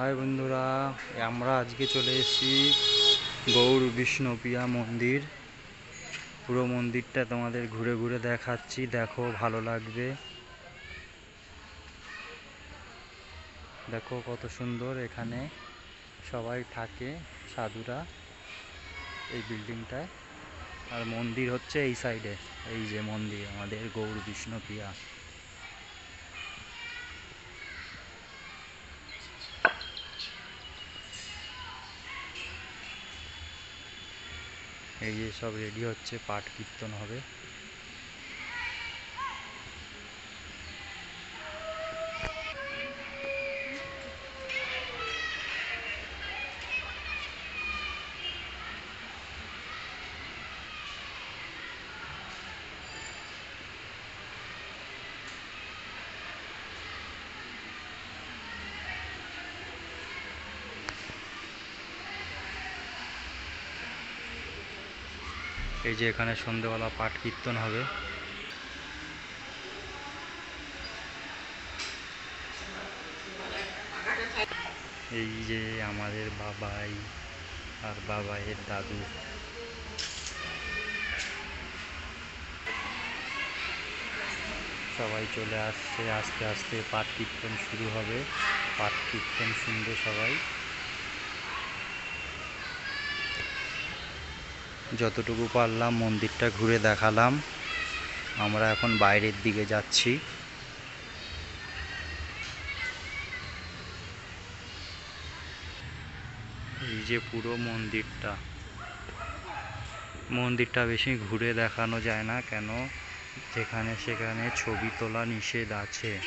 High বন্ধুরা, আমরা আজকে চলে এসেছি গৌর বিষ্ণুপ্রিয়া মন্দির। পুরো মন্দিরটা তোমাদের ঘুরে ঘুরে দেখাচ্ছি, দেখো ভালো লাগবে। দেখো কত সুন্দর এখানে সবাই থাকে, সাধুরা এই বিল্ডিংটায়। আর মন্দির হচ্ছে এই সাইডে এই যে মন্দির, আমাদের গৌর বিষ্ণুপ্রিয়া এই যে সব রেডি হচ্ছে পাঠ কীর্তন হবে। এই যে এখানে সন্ধেবেলা পাঠ কীর্তন হবে। এই যে আমাদের বাবাই আর বাবাইয়ের দাদু। সবাই চলে আসছে, আস্তে আস্তে পাঠ কীর্তন শুরু হবে। পাঠ কীর্তন শুনবে সবাই। যতটুকু পারলাম মন্দিরটা ঘুরে দেখালাম। আমরা এখন বাইরের দিকে যাচ্ছি। এই যে পুরো মন্দিরটা। মন্দিরটা বেশি ঘুরে দেখানো যায় না, কেন? যেখানে সেখানে ছবি তোলা নিষেধ আছে।